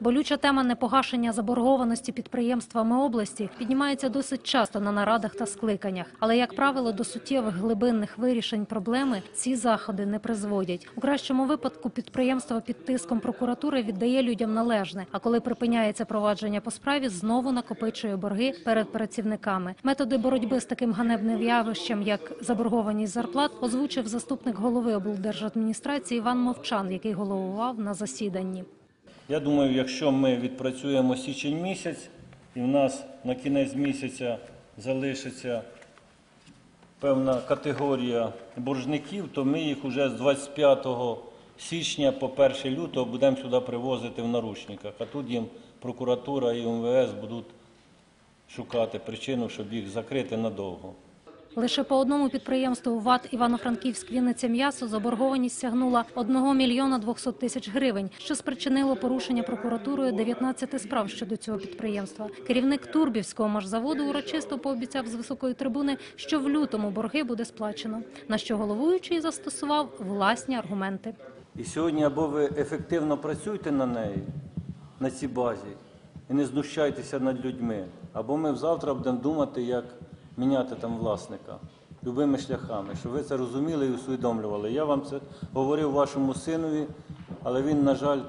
Болюча тема непогашення заборгованості підприємствами області піднімається досить часто на нарадах та скликаннях. Але, як правило, до суттєвих глибинних вирішень проблеми ці заходи не призводять. У кращому випадку підприємство під тиском прокуратури віддає людям належне. А коли припиняється провадження по справі, знову накопичує борги перед працівниками. Методи боротьби з таким ганебним явищем, як заборгованість зарплат, озвучив заступник голови облдержадміністрації Іван Мовчан, який головував на засіданні. Я думаю, якщо ми відпрацюємо січень місяць, і в нас на кінець місяця залишиться певна категорія боржників, то ми їх уже з 25 січня по 1 лютого будемо сюди привозити в наручниках. А тут їм прокуратура і МВС будуть шукати причину, щоб їх закрити надовго. Лише по одному підприємству ВАТ Івано-Франківськ Вінниця м'ясо заборгованість сягнула 1 мільйона 200 тисяч гривень, що спричинило порушення прокуратурою 19 справ щодо цього підприємства. Керівник Турбівського машзаводу урочисто пообіцяв з високої трибуни, що в лютому борги буде сплачено. На що головуючий застосував власні аргументи. І сьогодні або ви ефективно працюєте на неї, на цій базі, і не знущайтеся над людьми, або ми завтра будемо думати, як міняти там власника любими шляхами, щоб ви це розуміли і усвідомлювали. Я вам це говорив вашому синові, але він, на жаль,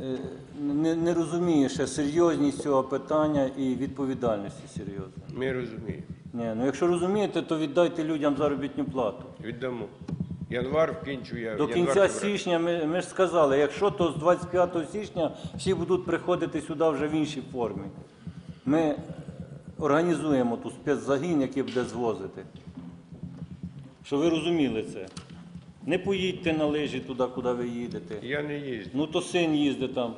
е, не, не розуміє ще серйозність цього питання і відповідальності серйозно. Ми розуміємо. Ні, ну якщо розумієте, то віддайте людям заробітну плату. Віддамо. Январ вкінчу я. До январ, кінця февраль. січня ми, ми ж сказали, якщо то з 25 січня всі будуть приходити сюди вже в іншій формі. Ми організуємо ту спецзагін, який буде звозити. Щоб ви розуміли це. Не поїдьте на лижі туди, куди ви їдете. Я не їздю. Ну то син їздить там.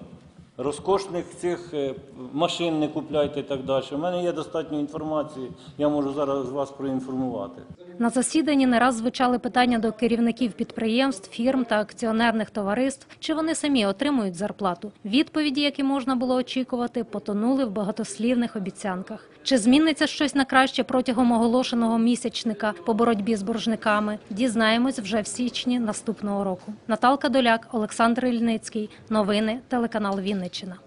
Розкошних цих е, машин не купляйте і так далі. У мене є достатньо інформації, я можу зараз вас проінформувати. На засіданні не раз звучали питання до керівників підприємств, фірм та акціонерних товариств, чи вони самі отримують зарплату. Відповіді, які можна було очікувати, потонули в багатослівних обіцянках. Чи зміниться щось на краще протягом оголошеного місячника по боротьбі з боржниками? Дізнаємось вже в січні наступного року. Наталка Доляк, Олександр Ільницький. Новини телеканал Вінниччина.